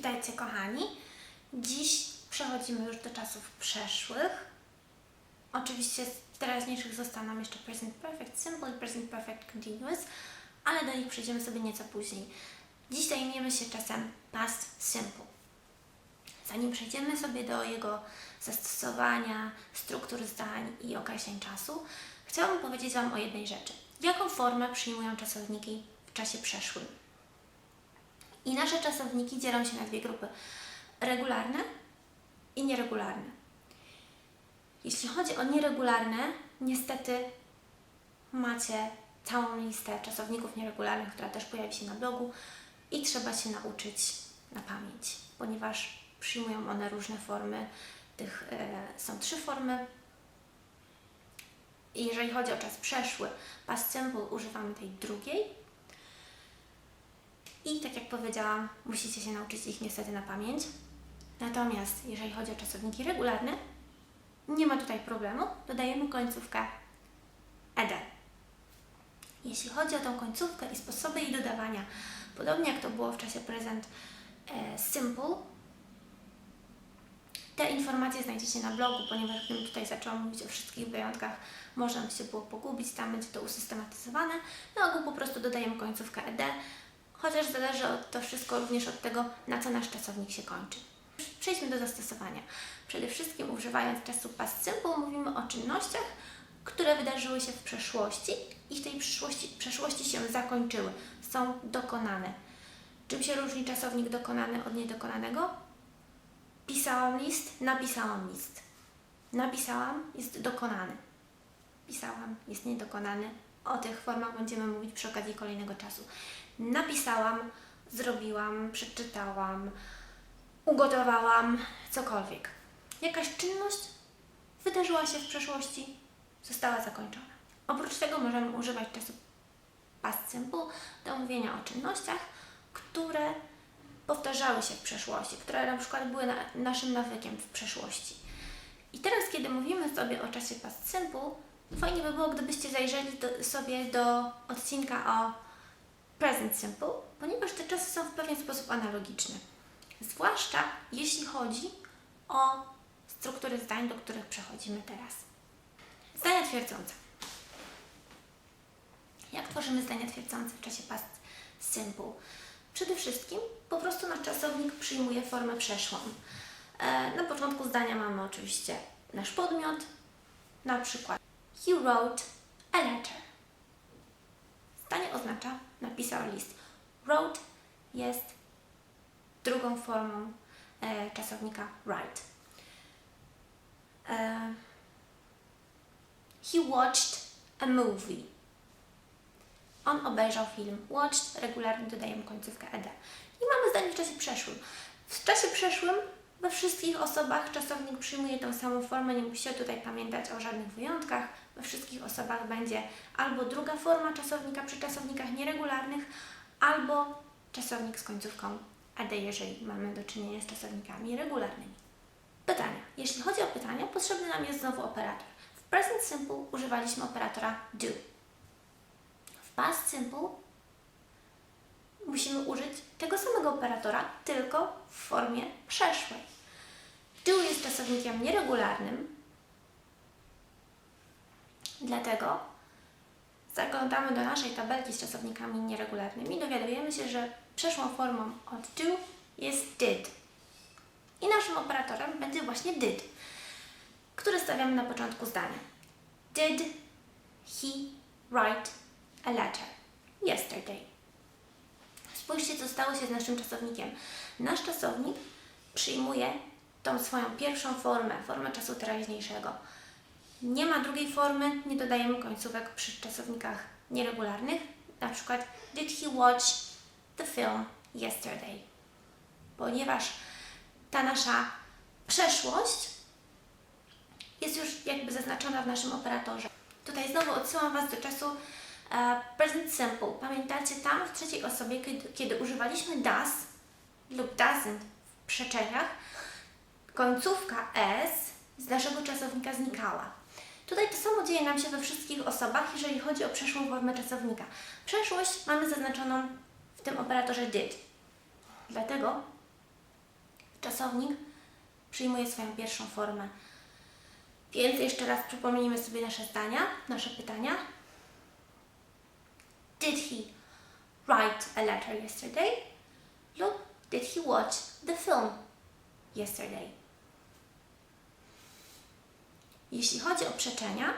Witajcie kochani. Dziś przechodzimy już do czasów przeszłych. Oczywiście z teraźniejszych zostaną jeszcze Present Perfect Simple i Present Perfect Continuous, ale do nich przejdziemy sobie nieco później. Dziś zajmiemy się czasem Past Simple. Zanim przejdziemy sobie do jego zastosowania, struktur zdań i określeń czasu, chciałabym powiedzieć Wam o jednej rzeczy. Jaką formę przyjmują czasowniki w czasie przeszłym? I nasze czasowniki dzielą się na dwie grupy: regularne i nieregularne. Jeśli chodzi o nieregularne, niestety macie całą listę czasowników nieregularnych, która też pojawi się na blogu i trzeba się nauczyć na pamięć, ponieważ przyjmują one różne formy. Tych e, są trzy formy. I jeżeli chodzi o czas przeszły, past simple używamy tej drugiej, i tak jak powiedziałam, musicie się nauczyć ich niestety na pamięć. Natomiast jeżeli chodzi o czasowniki regularne, nie ma tutaj problemu, dodajemy końcówkę ed. Jeśli chodzi o tą końcówkę i sposoby jej dodawania, podobnie jak to było w czasie present e, simple, te informacje znajdziecie na blogu, ponieważ gdybym tutaj zaczęła mówić o wszystkich wyjątkach, można by się było pogubić, tam będzie to usystematyzowane. Na ogół po prostu dodajemy końcówkę ed, chociaż zależy od, to wszystko również od tego, na co nasz czasownik się kończy. Przejdźmy do zastosowania. Przede wszystkim używając czasu past simple mówimy o czynnościach, które wydarzyły się w przeszłości i w tej przyszłości, przeszłości się zakończyły, są dokonane. Czym się różni czasownik dokonany od niedokonanego? Pisałam list, napisałam list. Napisałam jest dokonany. Pisałam jest niedokonany. O tych formach będziemy mówić przy okazji kolejnego czasu. Napisałam, zrobiłam, przeczytałam, ugotowałam, cokolwiek. Jakaś czynność wydarzyła się w przeszłości, została zakończona. Oprócz tego możemy używać czasu past simple do mówienia o czynnościach, które powtarzały się w przeszłości, które na przykład były na, naszym nawykiem w przeszłości. I teraz, kiedy mówimy sobie o czasie past simple, fajnie by było, gdybyście zajrzeli do, sobie do odcinka o present simple, ponieważ te czasy są w pewien sposób analogiczne. Zwłaszcza jeśli chodzi o struktury zdań, do których przechodzimy teraz. Zdania twierdzące. Jak tworzymy zdania twierdzące w czasie past simple? Przede wszystkim po prostu nasz czasownik przyjmuje formę przeszłą. E, Na początku zdania mamy oczywiście nasz podmiot, na przykład He wrote a letter. Zdanie oznacza napisał list. Wrote jest drugą formą e, czasownika write. E, he watched a movie. On obejrzał film. Watched regularnie dodajemy końcówkę ed. I mamy zdanie w czasie przeszłym. W czasie przeszłym we wszystkich osobach czasownik przyjmuje tą samą formę, nie musicie tutaj pamiętać o żadnych wyjątkach. We wszystkich osobach będzie albo druga forma czasownika przy czasownikach nieregularnych, albo czasownik z końcówką ed, jeżeli mamy do czynienia z czasownikami regularnymi. Pytania. Jeśli chodzi o pytania, potrzebny nam jest znowu operator. W present simple używaliśmy operatora do. W past simple musimy użyć tego samego operatora, tylko w formie przeszłej. Do jest czasownikiem nieregularnym, dlatego zaglądamy do naszej tabelki z czasownikami nieregularnymi i dowiadujemy się, że przeszłą formą od do jest did. I naszym operatorem będzie właśnie did, który stawiamy na początku zdania. Did he write a letter yesterday? Spójrzcie, co stało się z naszym czasownikiem. Nasz czasownik przyjmuje tą swoją pierwszą formę, formę czasu teraźniejszego. Nie ma drugiej formy, nie dodajemy końcówek przy czasownikach nieregularnych. Na przykład, did he watch the film yesterday? Ponieważ ta nasza przeszłość jest już jakby zaznaczona w naszym operatorze. Tutaj znowu odsyłam Was do czasu e, present simple. Pamiętacie tam w trzeciej osobie, kiedy, kiedy używaliśmy does lub doesn't w przeczeniach, końcówka s z naszego czasownika znikała. Tutaj to samo dzieje nam się we wszystkich osobach, jeżeli chodzi o przeszłą formę czasownika. Przeszłość mamy zaznaczoną w tym operatorze did. Dlatego czasownik przyjmuje swoją pierwszą formę. Więc jeszcze raz przypomnijmy sobie nasze zdania, nasze pytania. Did he write a letter yesterday? lub Did he watch the film yesterday? Jeśli chodzi o przeczenia,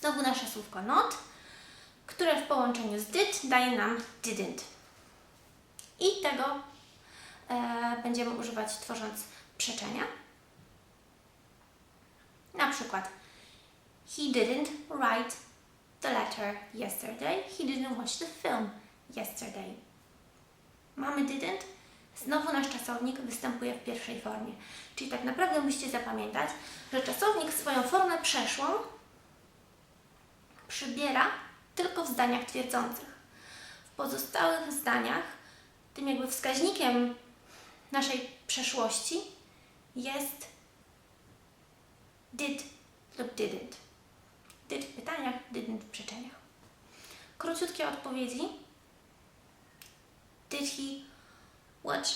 znowu nasze słówko not, które w połączeniu z did daje nam didn't. I tego e, będziemy używać tworząc przeczenia. Na przykład He didn't write the letter yesterday. He didn't watch the film yesterday. Mamy didn't. Znowu nasz czasownik występuje w pierwszej formie. Czyli tak naprawdę musicie zapamiętać, że czasownik swoją formę przeszłą przybiera tylko w zdaniach twierdzących. W pozostałych zdaniach tym jakby wskaźnikiem naszej przeszłości jest did lub didn't. Did w pytaniach, didn't w przeczeniach. Króciutkie odpowiedzi. Did he watch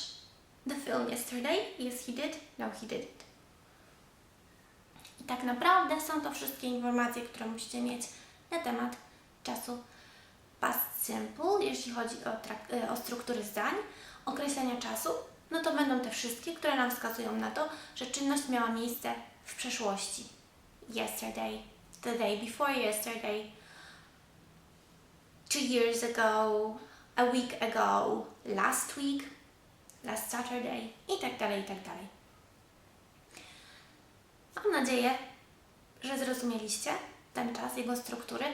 the film yesterday? Yes, he did. No, he didn't. I tak naprawdę są to wszystkie informacje, które musicie mieć na temat czasu past simple, jeśli chodzi o, e, o struktury zdań, określenia czasu, no to będą te wszystkie, które nam wskazują na to, że czynność miała miejsce w przeszłości. Yesterday, the day before yesterday, two years ago, a week ago, last week, last Saturday i tak dalej, i tak dalej. Mam nadzieję, że zrozumieliście ten czas, jego struktury.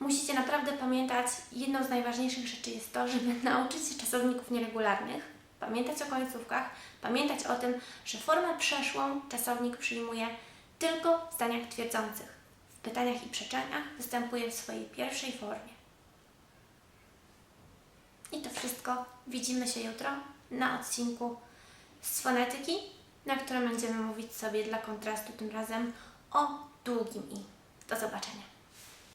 Musicie naprawdę pamiętać, jedną z najważniejszych rzeczy jest to, żeby nauczyć się czasowników nieregularnych, pamiętać o końcówkach, pamiętać o tym, że formę przeszłą czasownik przyjmuje tylko w zdaniach twierdzących. W pytaniach i przeczeniach występuje w swojej pierwszej formie. I to wszystko. Widzimy się jutro na odcinku z fonetyki, na którym będziemy mówić sobie dla kontrastu tym razem o długim i. Do zobaczenia.